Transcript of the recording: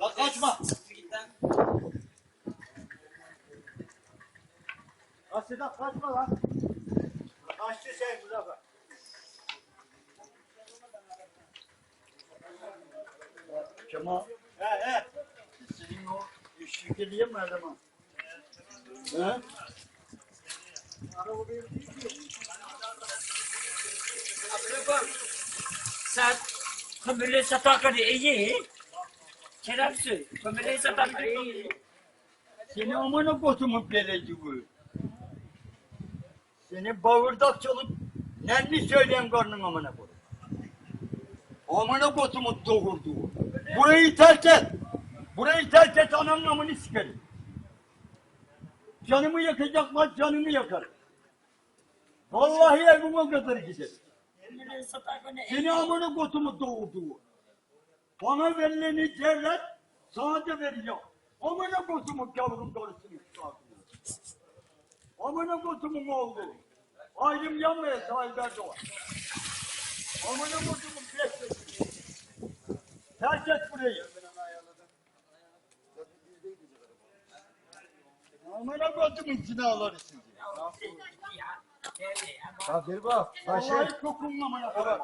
Bak kaçma. Lan Sedat kaçma lan. Kaçtı şey bu defa. Kemal. He he. Senin o işi geliyor mu Erdem He? Araba benim değil ki. Sen kömürleri satarken iyi. Keremsiz. Kömürleri satarken iyi. Seni amına kotumun geleci bu. Seni bağırdak çalıp nenni söyleyen karnın amına koy. Amına kotumun doğurdu. Burayı terk et. Burayı terk et ananın amını sikerim. Canımı yakacaklar canımı yakar. Vallahi evime kadar gider. Seni amına kotumu doğurdu. Bana verileni devlet sana da vereceğim. Amına kotumu yavrum karısını çıkartıyor. Amına kotumun oğlu. Ayrım yanmaya Tayyip Erdoğan. Amına kotumun beklesin. Terk et burayı. Amına kotumun silahları sizi. Ya. Ya. Ya Derba, Vallahi amına koyma.